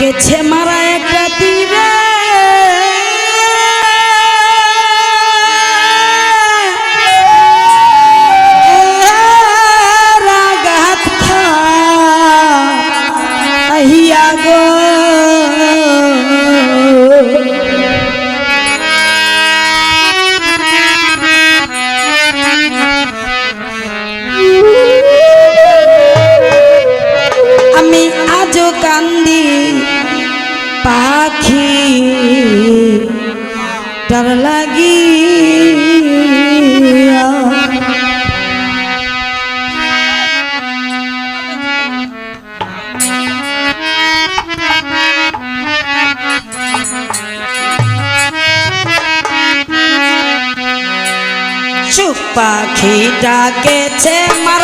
গেছে মারা পাখি তার লাগিয়া। চুপ পাখি ডাকেছে মারা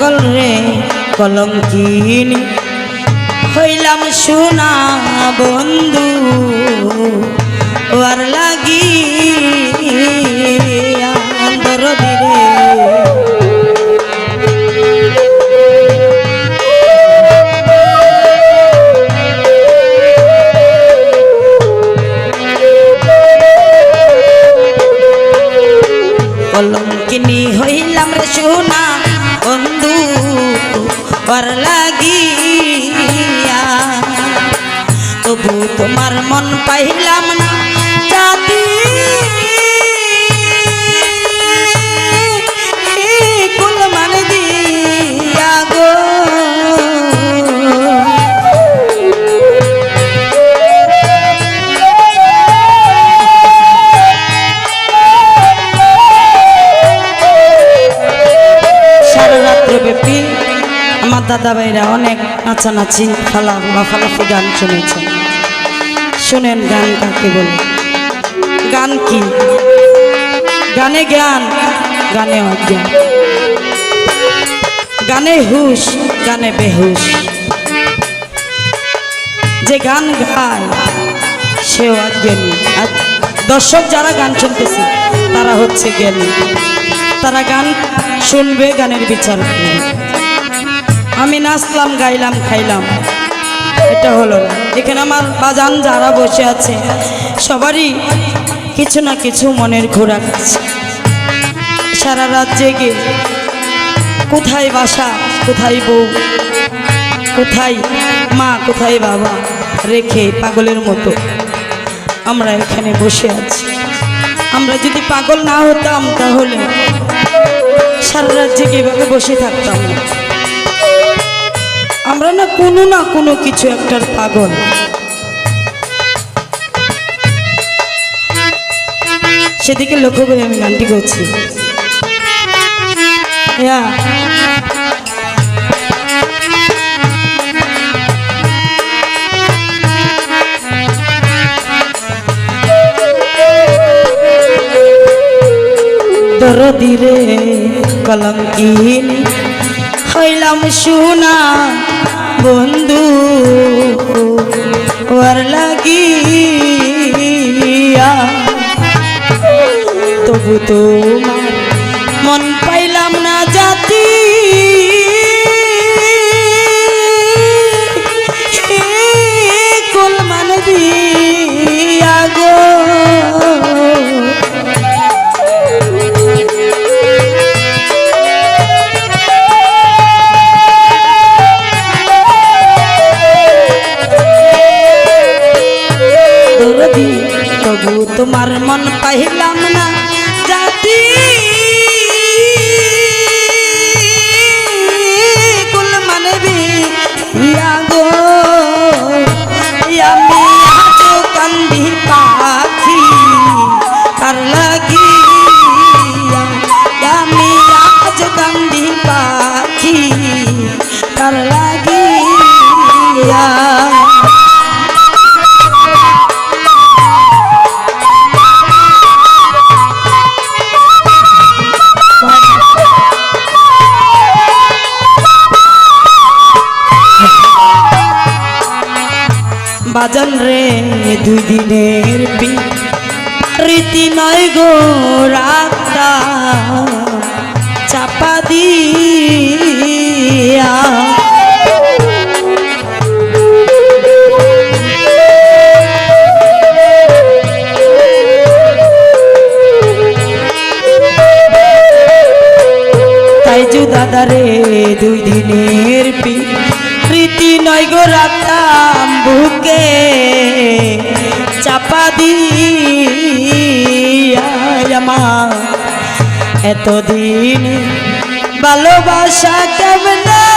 পাগল রে কলঙ্কিনী। হইলাম সোনা বন্ধু ওর লাগি দরদি রে কলঙ্কিনী হইলাম রে বন্ধু ওর লাগিয়া তবু তোমার মন পাইলাম না। দাদা ভাইরা অনেক নাচানাচি ফালা লাফালাফি গান শুনেছেন। শুনেন গান কাকে বলে? গান কি? গানে জ্ঞান, গানে অজ্ঞান। গানে হুশ, গানে বেহুশ। যে গান গায়, সেও অজ্ঞানী। আর দর্শক যারা গান শুনতেছে, তারা হচ্ছে জ্ঞানী। তারা গান শুনবে, গানের বিচার করবে আমি নাচলাম, গাইলাম, খাইলাম। এটা হলো না। এখানে আমার বাজান যারা বসে আছে, সবারই কিছু না কিছু মনের ঘোরা আছে সারা রাত জেগে কোথায় বাসা, কোথায় বউ, কোথায় মা, কোথায় বাবা, রেখে পাগলের মতো আমরা এখানে বসে আছি। আমরা যদি পাগল না হতাম তাহলে সারা রাত জেগে এভাবে বসে থাকতাম না। আমরা না কোনো না কোনো কিছু একটার পাগল। সেদিকে লক্ষ্য করে আমি গানটি করছি। দরদিরে কলঙ্কিন, হইলাম সোনা বন্ধু ওর লাগিয়া তবু তোমার বাজান রে, দুই দিনের রীতি নয় গো রাতা চাপা দিয়া। তাই দাদা রে, দুই দিনের প্রীতি নয় গো রাতাম আমার এতদিন ভালোবাসা কেমনে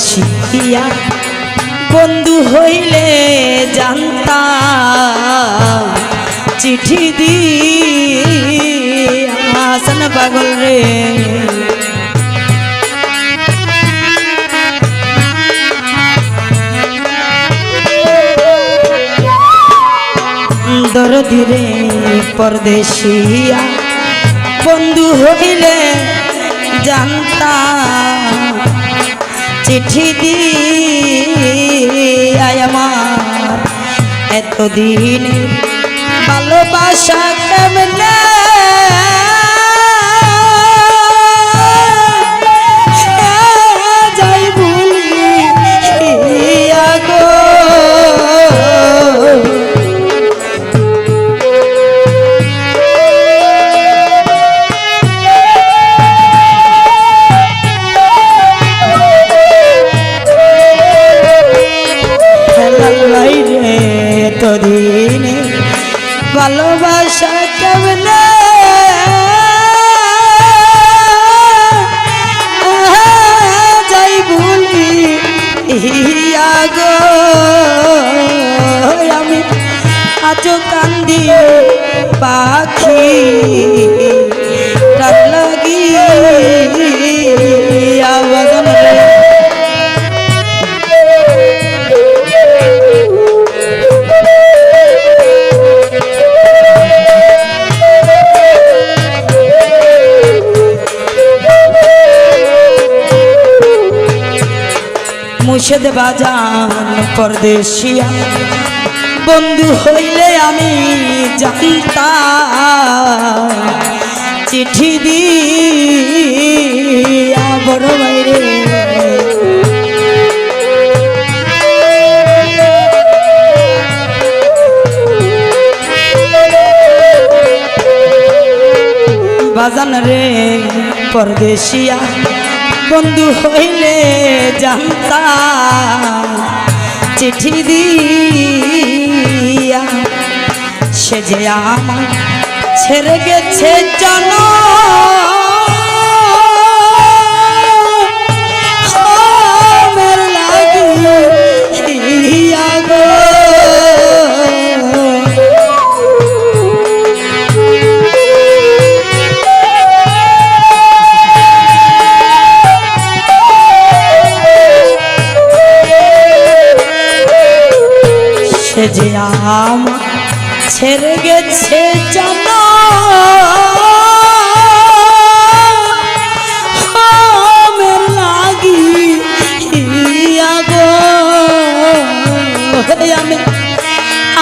পরদেশিয়া বন্ধু হইলে জানতাম। চিঠি দি হাসান পাগল রে। দরদিরে পরদেশিয়া বন্ধু হইলে জানতাম। চিঠি দিয়ে আমার। এতদিন ভালোবাসা কেমনে মুর্শেদ বাজান পরদেশিয়া। বন্ধু হইলে আমি জানতাম চিঠি দিয়া বড় বাইরে বাজান রে পরদেশিয়া। বন্ধু হইলে জানতা চিঠি দিয়া সে যে আমার ছেড়ে গেছে জন ছেড়ে গেছে জানা আমি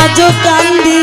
আজও কান্দি।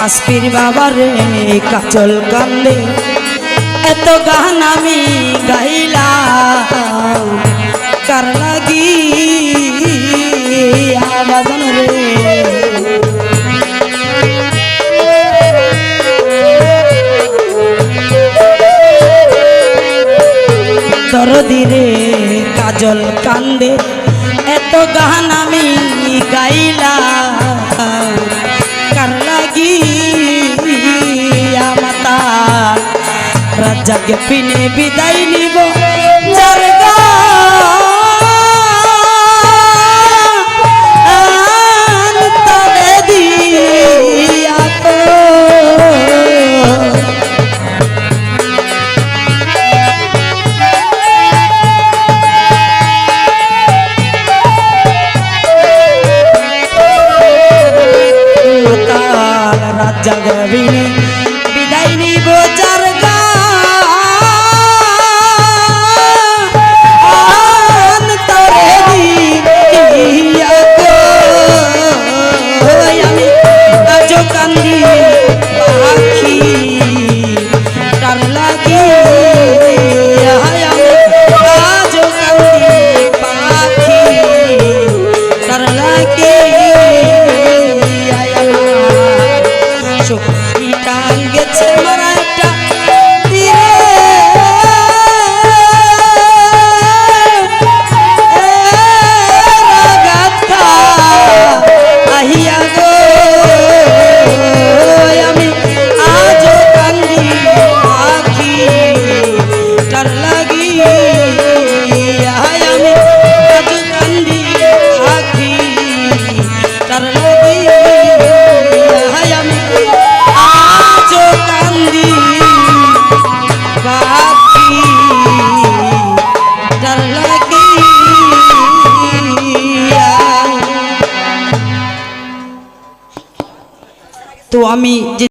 কাশ্মীর বাবার কাচল কান্দে। এত গান আমি গাইলা কার লাগি রে? দরদিরে কাজল কান্দে। এত গান আমি গাইলা যাকে পিনে বিদায় নিব।